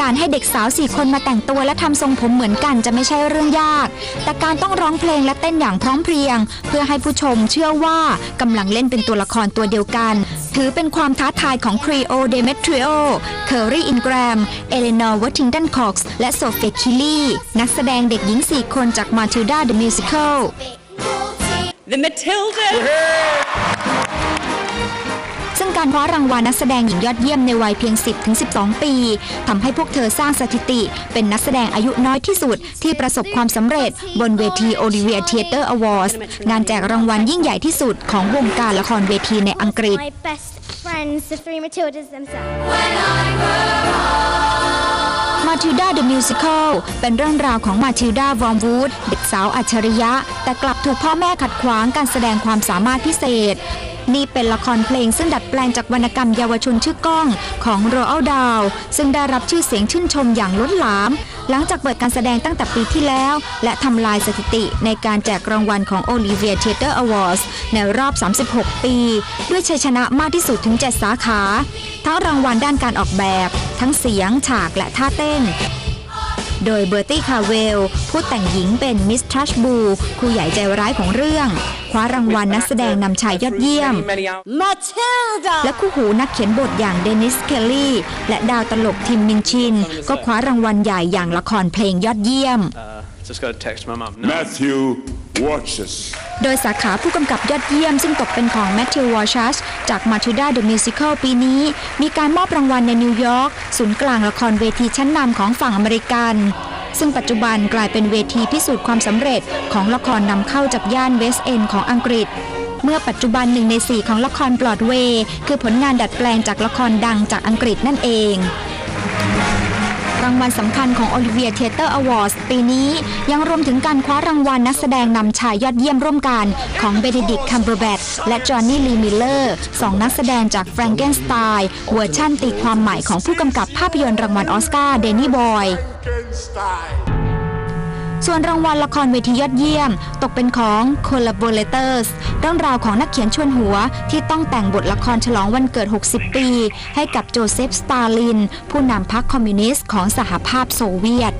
การให้เด็กสาวสี่คนมาแต่งตัวและทำทรงผมเหมือนกันจะไม่ใช่เรื่องยาก แต่การต้องร้องเพลงและเต้นอย่างพร้อมเพรียง เพื่อให้ผู้ชมเชื่อว่ากำลังเล่นเป็นตัวละครตัวเดียวกัน ถือเป็นความท้าทายของครีโอเดเมทริโอเคอรี่อินแกรมเอเลนอร์วัตติงตันคอกส์และโซเฟียคิลลี่นักแสดงเด็กหญิงสี่คนจากมาทิลดาเดอะมิวสิคล The Matilda. ซึ่งการคว้ารางวัลนักแสดงหญิงยอดเยี่ยมในวัยเพียง 10-12 ปีทำให้พวกเธอสร้างสถิติ เป็นนักแสดงอายุน้อยที่สุด ที่ประสบความสำเร็จ บนเวทีโอลิเวียเทเตอร์อวอร์ดงานแจกรางวัลยิ่งใหญ่ที่สุดของวงการละครเวทีในอังกฤษ My best friends, the three Matildas themselves. มาทิลดาเดอะมิวสิคลเป็นเรื่องราวของมาทิลดาวอมวูดเด็กสาวอัจฉริยะ แต่กลับถูกพ่อแม่ขัดขวางการแสดงความสามารถพิเศษ นี่เป็นละครเพลงซึ่งดัดแปลงจากวรรณกรรมเยาวชนชื่อก้องของโรอัลดาว ซึ่งได้รับชื่อเสียงชื่นชมอย่างล้นหลาม หลังจากเปิดการแสดงตั้งแต่ปีที่แล้ว และทำลายสถิติในการแจกรางวัลของ Olivia Theatre Awards ในรอบ 36 ปี ด้วยชัยชนะมากที่สุดถึง 7 สาขา ทั้งรางวัลด้านการออกแบบ ทั้งเสียงฉากและท่าเต้น โดยเบอร์ตี้คาเวล ผู้แต่งหญิงเป็นมิสทรัชบูครูใหญ่ใจร้ายของเรื่อง คว้ารางวัลนักแสดงนำชายยอดเยี่ยม Many out. Matilda! และคู่หูนักเขียนบทอย่างเดนิสเคลลี่ และดาวตลกทิมมิงชิน ก็คว้ารางวัลใหญ่อย่างละครเพลงยอดเยี่ยม Uh, just got to text my mum. No. Matthew watches. โดยสาขาผู้กำกับยอดเยี่ยมซึ่งตกเป็นของแมทธิววอชัสจาก Matilda the Musical ปีนี้ มีการมอบรางวัลในนิวยอร์กศูนย์กลางละครเวทีชั้นนำของฝั่งอเมริกัน ซึ่งปัจจุบันกลายเป็นเวทีพิสูจน์ความสำเร็จของละครนำเข้าจากย่านเวสต์เอนของอังกฤษเมื่อปัจจุบันหนึ่งในสี่ของละครบลอดเวย์คือผลงานดัดแปลงจากละครดังจากอังกฤษนั่นเอง รางวัลสำคัญของ Olivia Theatre Awards ปีนี้ยังรวมถึงการคว้ารางวัลนักแสดงนำชายยอดเยี่ยมร่วมกันของ Benedict Cumberbatch และ Johnny Lee Miller สองนักแสดงจาก Frankenstein เวอร์ชั่นตีความใหม่ของผู้กำกับภาพยนตร์รางวัลออสการ์เดนนี่บอย ส่วนรางวัลละครเวทียอดเยี่ยม ตกเป็นของ Collaborators เรื่องราวของนักเขียนชวนหัวที่ต้องแต่งบทละครฉลองวันเกิด 60 ปี ให้กับโจเซฟ สตาลิน ผู้นำพรรคคอมมิวนิสต์ของสหภาพโซเวียต